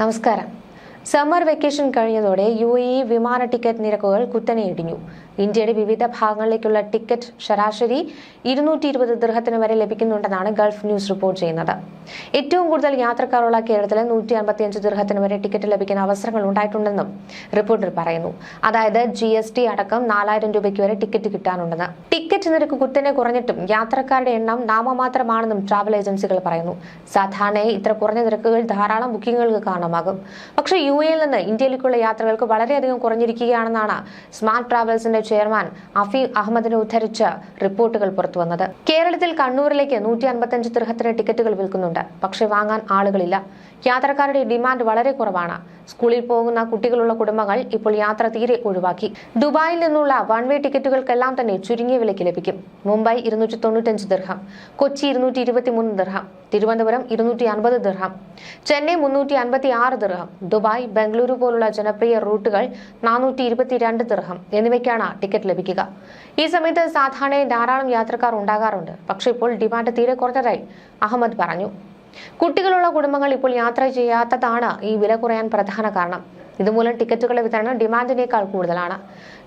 നമസ്കാരം. Summer vacation കഴിഞ്ഞതോടെ U A വിമാന ടിക്കറ്റ് നിരക്കുകൾ കുത്തനെ ഇടിഞ്ഞു ഇന്ത്യയുടെ വിവിധ ഭാഗങ്ങളിലേക്കുള്ള ടിക്കറ്റ് ശരാശരി ഇരുന്നൂറ്റി ഇരുപത് ദൃഹത്തിന് വരെ ലഭിക്കുന്നുണ്ടെന്നാണ് ഗൾഫ് ന്യൂസ് റിപ്പോർട്ട് ചെയ്യുന്നത്. ഏറ്റവും കൂടുതൽ യാത്രക്കാരുള്ള കേരളത്തിൽ നൂറ്റി അൻപത്തിയഞ്ച് ദൃഹത്തിന് വരെ ടിക്കറ്റ് ലഭിക്കുന്ന അവസരങ്ങൾ ഉണ്ടായിട്ടുണ്ടെന്നും റിപ്പോർട്ടിൽ പറയുന്നു. അതായത് ജി അടക്കം നാലായിരം രൂപയ്ക്ക് വരെ ടിക്കറ്റ് കിട്ടാനുണ്ടെന്ന്. ടിക്കറ്റ് നിരക്ക് കുത്തനെ കുറഞ്ഞിട്ടും യാത്രക്കാരുടെ എണ്ണം നാമമാത്രമാണെന്നും ട്രാവൽ ഏജൻസികൾ പറയുന്നു. സാധാരണയായി ഇത്ര കുറഞ്ഞ നിരക്കുകൾ ധാരാളം ബുക്കിങ്ങുകൾക്ക് കാരണമാകും. പക്ഷേ യു എയിൽ നിന്ന് ഇന്ത്യയിലേക്കുള്ള യാത്രകൾക്ക് വളരെയധികം കുറഞ്ഞിരിക്കുകയാണെന്നാണ് സ്മാർട്ട് ട്രാവൽസിന്റെ ചെയർമാൻ അഫീ അഹമ്മദിനെ ഉദ്ധരിച്ച റിപ്പോർട്ടുകൾ പുറത്തുവന്നത്. കേരളത്തിൽ കണ്ണൂരിലേക്ക് നൂറ്റി അൻപത്തഞ്ച് തിരഹത്തിന് ടിക്കറ്റുകൾ വിൽക്കുന്നുണ്ട്. പക്ഷേ വാങ്ങാൻ ആളുകളില്ല. യാത്രക്കാരുടെ ഡിമാൻഡ് വളരെ കുറവാണ്. സ്കൂളിൽ പോകുന്ന കുട്ടികളുള്ള കുടുംബങ്ങൾ ഇപ്പോൾ യാത്ര തീരെ ഒഴിവാക്കി. ദുബായിൽ നിന്നുള്ള വൺ വേ ടിക്കറ്റുകൾക്കെല്ലാം തന്നെ ചുരുങ്ങിയ വിലയ്ക്ക് ലഭിക്കും. മുംബൈ ഇരുന്നൂറ്റി തൊണ്ണൂറ്റഞ്ച് ദിർഹം. കൊച്ചി ഇരുന്നൂറ്റി ഇരുപത്തി മൂന്ന് ദിർഹം. തിരുവനന്തപുരം ഇരുന്നൂറ്റി അൻപത് ദിർഹം. ചെന്നൈ മുന്നൂറ്റി അൻപത്തി ആറ് ദിർഹം. ദുബായ് ബംഗളൂരു പോലുള്ള ജനപ്രിയ റൂട്ടുകൾ നാനൂറ്റി ഇരുപത്തിരണ്ട് ദിർഹം. എന്നിവയ്ക്കാണ് ടിക്കറ്റ് ലഭിക്കുക. ഈ സമയത്ത് സാധാരണയായി ധാരാളം യാത്രക്കാർ ഉണ്ടാകാറുണ്ട്. പക്ഷേ ഇപ്പോൾ ഡിമാൻഡ് തീരെ കുറഞ്ഞതായി അഹമ്മദ് പറഞ്ഞു. കുട്ടികളുള്ള കുടുംബങ്ങൾ ഇപ്പോൾ യാത്ര ചെയ്യാത്തതാണ് ഈ വില കുറയാൻ പ്രധാന കാരണം. ഇതുമൂലം ടിക്കറ്റുകളുടെ വിതരണം ഡിമാൻഡിനേക്കാൾ കൂടുതലാണ്.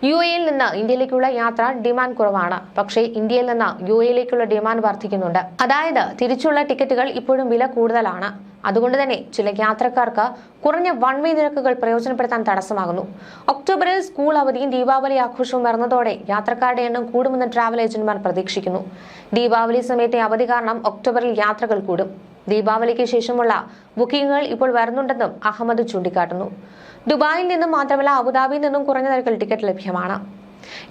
യു എയിൽ നിന്ന് ഇന്ത്യയിലേക്കുള്ള യാത്ര ഡിമാൻഡ് കുറവാണ്. പക്ഷേ ഇന്ത്യയിൽ നിന്ന് യു എയിലേക്കുള്ള ഡിമാൻഡ് വർദ്ധിക്കുന്നുണ്ട്. അതായത് തിരിച്ചുള്ള ടിക്കറ്റുകൾ ഇപ്പോഴും വില കൂടുതലാണ്. അതുകൊണ്ട് തന്നെ ചില യാത്രക്കാർക്ക് കുറഞ്ഞ വൺ വേ നിരക്കുകൾ പ്രയോജനപ്പെടുത്താൻ തടസ്സമാകുന്നു. ഒക്ടോബറിൽ സ്കൂൾ അവധിയും ദീപാവലി ആഘോഷവും വരുന്നതോടെ യാത്രക്കാരുടെ എണ്ണം കൂടുമെന്ന് ട്രാവൽ ഏജന്റുമാർ പ്രതീക്ഷിക്കുന്നു. ദീപാവലി സമയത്തെ അവധി കാരണം ഒക്ടോബറിൽ യാത്രകൾ കൂടും. ദീപാവലിക്ക് ശേഷമുള്ള ബുക്കിംഗുകൾ ഇപ്പോൾ വരുന്നുണ്ടെന്നും അഹമ്മദ് ചൂണ്ടിക്കാട്ടുന്നു. ദുബായിൽ നിന്നും മാത്രമല്ല അബുദാബിയിൽ നിന്നും കുറഞ്ഞ നിരക്കിൽ ടിക്കറ്റ് ലഭ്യമാണ്.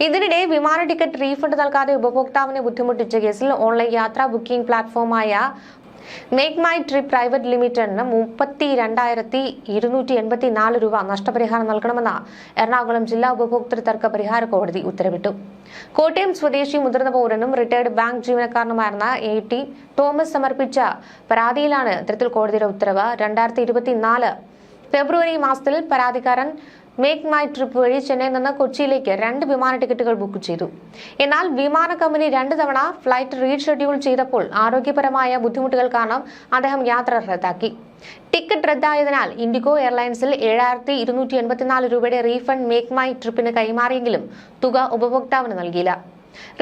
ഇതിനിടെ വിമാന ടിക്കറ്റ് റീഫണ്ട് നൽകാതെ ഉപഭോക്താവിനെ ബുദ്ധിമുട്ടിച്ച കേസിൽ ഓൺലൈൻ യാത്രാ ബുക്കിംഗ് പ്ലാറ്റ്ഫോമായ മേക്ക് മൈ ട്രിപ്പ് പ്രൈവറ്റ് ലിമിറ്റഡിന് മുപ്പത്തി രണ്ടായിരത്തി ഇരുന്നൂറ്റി എൺപത്തി നാല് രൂപ നഷ്ടപരിഹാരം നൽകണമെന്ന് എറണാകുളം ജില്ലാ ഉപഭോക്തൃ തർക്ക പരിഹാര കോടതി ഉത്തരവിട്ടു. കോട്ടയം സ്വദേശി മുതിർന്ന പൗരനും റിട്ടയർഡ് ബാങ്ക് ജീവനക്കാരനുമായിരുന്ന എ ടി തോമസ് സമർപ്പിച്ച പരാതിയിലാണ് ഇത്തരത്തിൽ കോടതിയുടെ ഉത്തരവ്. രണ്ടായിരത്തി ഫെബ്രുവരി മാസത്തിൽ പരാതിക്കാരൻ മേക്ക് മൈ ട്രിപ്പ് വഴി ചെന്നൈയിൽ നിന്ന് കൊച്ചിയിലേക്ക് രണ്ട് വിമാന ടിക്കറ്റുകൾ ബുക്ക് ചെയ്തു. എന്നാൽ വിമാന കമ്പനി രണ്ട് തവണ ഫ്ലൈറ്റ് റീഷെഡ്യൂൾ ചെയ്തപ്പോൾ ആരോഗ്യപരമായ ബുദ്ധിമുട്ടുകൾ കാരണം അദ്ദേഹം യാത്ര റദ്ദാക്കി. ടിക്കറ്റ് റദ്ദായതിനാൽ ഇൻഡിഗോ എയർലൈൻസിൽ ഏഴായിരത്തി ഇരുന്നൂറ്റി എൺപത്തിനാല് രൂപയുടെ റീഫണ്ട് മേക്ക് മൈ ട്രിപ്പിന് കൈമാറിയെങ്കിലും തുക ഉപഭോക്താവിന് നൽകിയില്ല.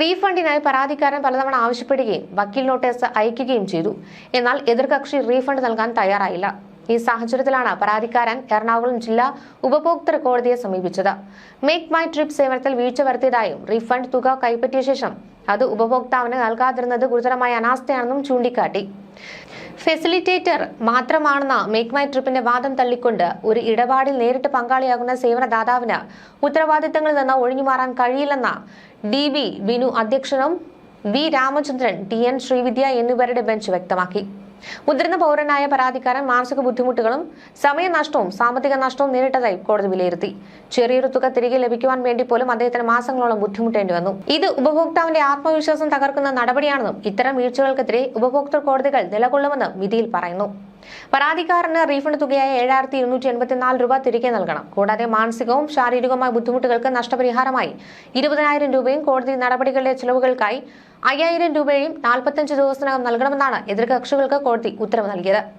റീഫണ്ടിനായി പരാതിക്കാരൻ പലതവണ ആവശ്യപ്പെടുകയും വക്കീൽ നോട്ടീസ് അയക്കുകയും ചെയ്തു. എന്നാൽ എതിർകക്ഷി റീഫണ്ട് നൽകാൻ തയ്യാറായില്ല. ഈ സാഹചര്യത്തിലാണ് പരാതിക്കാരൻ എറണാകുളം ജില്ലാ ഉപഭോക്തൃ കോടതിയെ സമീപിച്ചത്. മേക്ക് മൈ ട്രിപ്പ് സേവനത്തിൽ വീഴ്ച വരുത്തിയതായും റീഫണ്ട് തുക കൈപ്പറ്റിയ ശേഷം അത് ഉപഭോക്താവിന് നൽകാതിരുന്നത് ഗുരുതരമായ അനാസ്ഥയാണെന്നും ചൂണ്ടിക്കാട്ടി. ഫെസിലിറ്റേറ്റർ മാത്രമാണെന്ന മേക്ക് മൈ ട്രിപ്പിന്റെ വാദം തള്ളിക്കൊണ്ട് ഒരു ഇടപാടിൽ നേരിട്ട് പങ്കാളിയാകുന്ന സേവനദാതാവിന് ഉത്തരവാദിത്തങ്ങളിൽ നിന്ന് ഒഴിഞ്ഞുമാറാൻ കഴിയില്ലെന്ന ഡി ബി ബിനു അധ്യക്ഷനും V Ramachandran T N Sreevidya എന്നിവരുടെ ബെഞ്ച് വ്യക്തമാക്കി. മുതിർന്ന പൗരനായ പരാതിക്കാരൻ മാനസിക ബുദ്ധിമുട്ടുകളും സമയനഷ്ടവും സാമ്പത്തിക നഷ്ടവും നേരിട്ടതായി കോടതി വിലയിരുത്തി. ചെറിയൊരു തുക തിരികെ ലഭിക്കുവാൻ വേണ്ടി പോലും അദ്ദേഹത്തിന് മാസങ്ങളോളം ബുദ്ധിമുട്ടേണ്ടി വന്നു. ഇത് ഉപഭോക്താവിന്റെ ആത്മവിശ്വാസം തകർക്കുന്ന നടപടിയാണെന്നും ഇത്തരം വീഴ്ചകൾക്കെതിരെ ഉപഭോക്തൃ കോടതികൾ നിലകൊള്ളുമെന്നും വിധിയിൽ പറയുന്നു. പരാതിക്കാരന് റീഫണ്ട് തുകയായ ഏഴായിരത്തി ഇരുന്നൂറ്റി എൺപത്തിനാല് രൂപ തിരികെ നൽകണം. കൂടാതെ മാനസികവും ശാരീരികവുമായ ബുദ്ധിമുട്ടുകൾക്ക് നഷ്ടപരിഹാരമായി ഇരുപതിനായിരം രൂപയും കോടതി നടപടികളുടെ ചെലവുകൾക്കായി അയ്യായിരം രൂപയും നാൽപ്പത്തഞ്ച് ദിവസത്തിനകം നൽകണമെന്നാണ് എതിർകക്ഷികൾക്ക് കോടതി ഉത്തരവ് നൽകിയത്.